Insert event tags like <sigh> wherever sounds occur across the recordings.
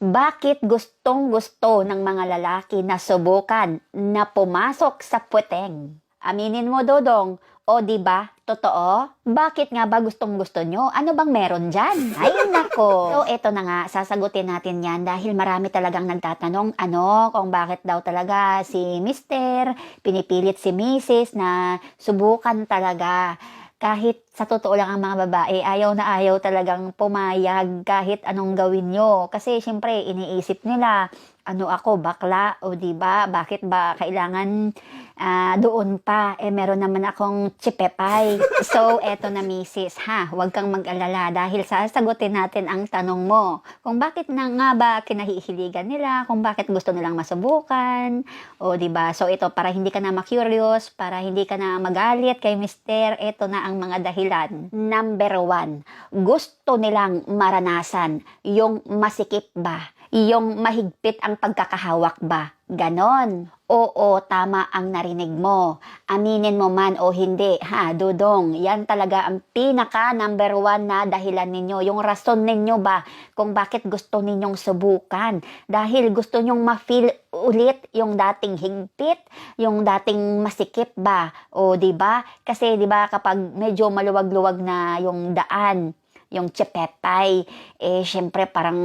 Bakit gustong gusto ng mga lalaki na subukan na pumasok sa puweteng? Aminin mo, Dodong. O, di ba? Totoo? Bakit nga ba gustong gusto nyo? Ano bang meron dyan? Ay, nako. <laughs> So, eto na nga, sasagutin natin yan dahil marami talagang nagtatanong, ano, kung bakit daw talaga si Mister, pinipilit si Mrs. na subukan talaga kahit sa totoo lang ang mga babae, ayaw na ayaw talagang pumayag kahit anong gawin nyo. Kasi syempre, iniisip nila, ano ako, bakla, o di ba? Bakit ba kailangan ah, doon pa, eh meron naman akong chipepay. So, eto na misis, ha, huwag kang mag-alala dahil sasagutin natin ang tanong mo. Kung bakit na nga ba kinahihiligan nila, kung bakit gusto nilang masubukan, o di ba? So, ito, para hindi ka na ma-curious, para hindi ka na magalit kay mister, ito na ang mga dahilan. Number one, gusto nilang maranasan. Yung masikip ba, yung mahigpit ang pagkakahawak ba. Ganon. Oo, tama ang narinig mo. Aminin mo man o hindi, ha, dudong. Yan talaga ang pinaka number one na dahilan ninyo. Yung rason ninyo ba kung bakit gusto ninyong subukan. Dahil gusto nyong ma-feel ulit yung dating higpit, yung dating masikip ba. O, di ba? Kasi, di ba, kapag medyo maluwag-luwag na yung daan, yung chepetay, eh, syempre parang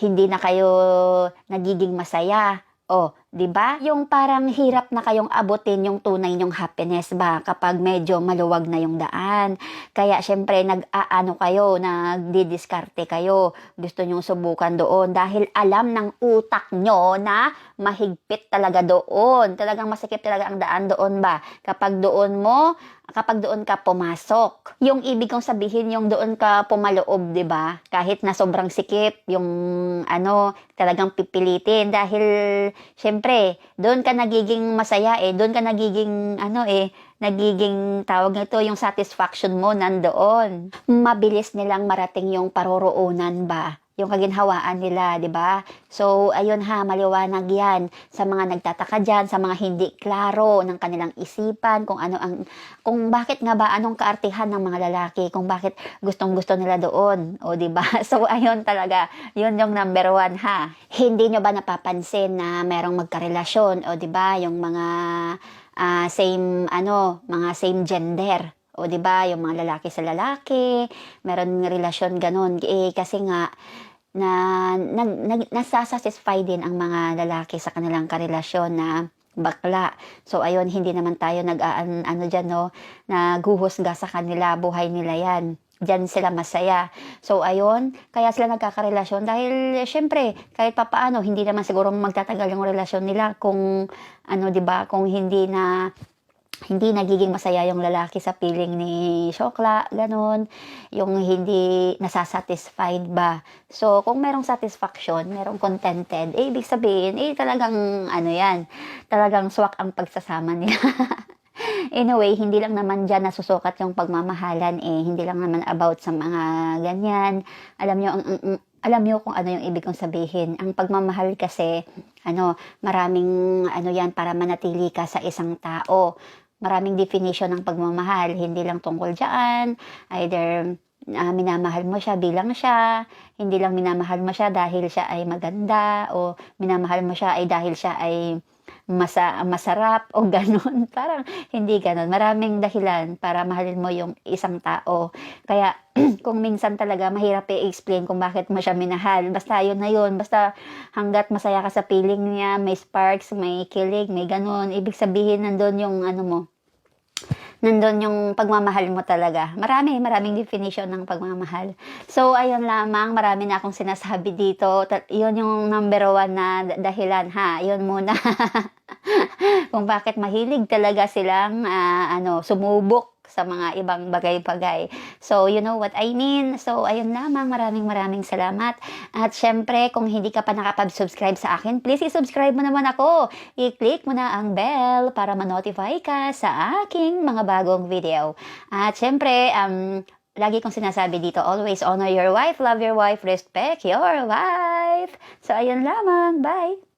hindi na kayo nagiging masaya. O, 'di ba? Yung parang hirap na kayong abutin yung tunay nyong happiness ba kapag medyo maluwag na yung daan. Kaya syempre nag-aano kayo, nagdidiskarte kayo. Gusto nyong subukan doon dahil alam ng utak nyo na mahigpit talaga doon. Talagang masikip talaga ang daan doon ba? Kapag doon mo, kapag doon ka pumasok. Yung ibig kong sabihin, yung doon ka pumaloob, 'di ba? Kahit na sobrang sikip, yung ano, talagang pipilitin dahil syempre, doon ka nagiging masaya eh, doon ka nagiging ano eh, nagiging tawag nito yung satisfaction mo nandoon. Mabilis nilang marating yung paroroonan ba? Yung kaginhawaan nila, 'di ba? So, ayun ha, maliwanag 'yan sa mga nagtataka diyan, sa mga hindi klaro ng kanilang isipan kung ano ang kung bakit nga ba anong kaartihan ng mga lalaki, kung bakit gustong-gusto nila doon, o 'di ba? <laughs> So, ayun talaga, 'yun yung number one ha. Hindi nyo ba napapansin na merong magkarelasyon, o 'di ba, yung mga ah, same ano, mga same gender o, di ba, yung mga lalaki sa lalaki, meron ng relasyon ganun. Eh, kasi nga, na, nag, nag, nasasatisfy din ang mga lalaki sa kanilang karelasyon na bakla. So, ayun, hindi naman tayo nag, an, ano dyan, no, naghuhusga sa kanila, buhay nila yan. Diyan sila masaya. So, ayun, kaya sila nagkakarelasyon dahil, syempre, kahit papaano, hindi naman siguro magtatagal yung relasyon nila kung, ano, di ba, kung hindi na hindi nagiging masaya yung lalaki sa piling ni Shokla, ganun. Yung hindi nasasatisfied ba. So, kung merong satisfaction, merong contented, eh, ibig sabihin, eh, talagang, ano yan, talagang swak ang pagsasama nila. <laughs> anyway, hindi lang naman dyan nasusukat yung pagmamahalan eh. Hindi lang naman about sa mga ganyan. Alam nyo, ang, ang, alam niyo kung ano yung ibig kong sabihin. Ang pagmamahal kasi, ano, maraming ano yan para manatili ka sa isang tao. Maraming definition ng pagmamahal, hindi lang tungkol diyan, either uh, minamahal mo siya bilang siya, hindi lang minamahal mo siya dahil siya ay maganda o minamahal mo siya ay dahil siya ay masa, masarap o <laughs> ganun. Parang hindi ganun. Maraming dahilan para mahalin mo yung isang tao. Kaya <clears throat> kung minsan talaga mahirap i-explain kung bakit mo siya minahal. Basta yun na yun. Basta hanggat masaya ka sa feeling niya, may sparks, may kilig, may ganun. Ibig sabihin nandun yung ano mo, nandun yung pagmamahal mo talaga. Marami, maraming definition ng pagmamahal. So, ayun lamang, marami na akong sinasabi dito. Yun yung number one na dahilan, ha? Yun muna. <laughs> <laughs> Kung bakit mahilig talaga silang, uh, ano, sumubok sa mga ibang bagay-bagay. So, you know what I mean? So, ayun lamang. Maraming maraming salamat. At syempre, kung hindi ka pa nakapag-subscribe sa akin, please i-subscribe mo naman ako. I-click mo na ang bell para ma-notify ka sa aking mga bagong video. At syempre, um, lagi kong sinasabi dito, always honor your wife, love your wife, respect your wife. So, ayun lamang. Bye!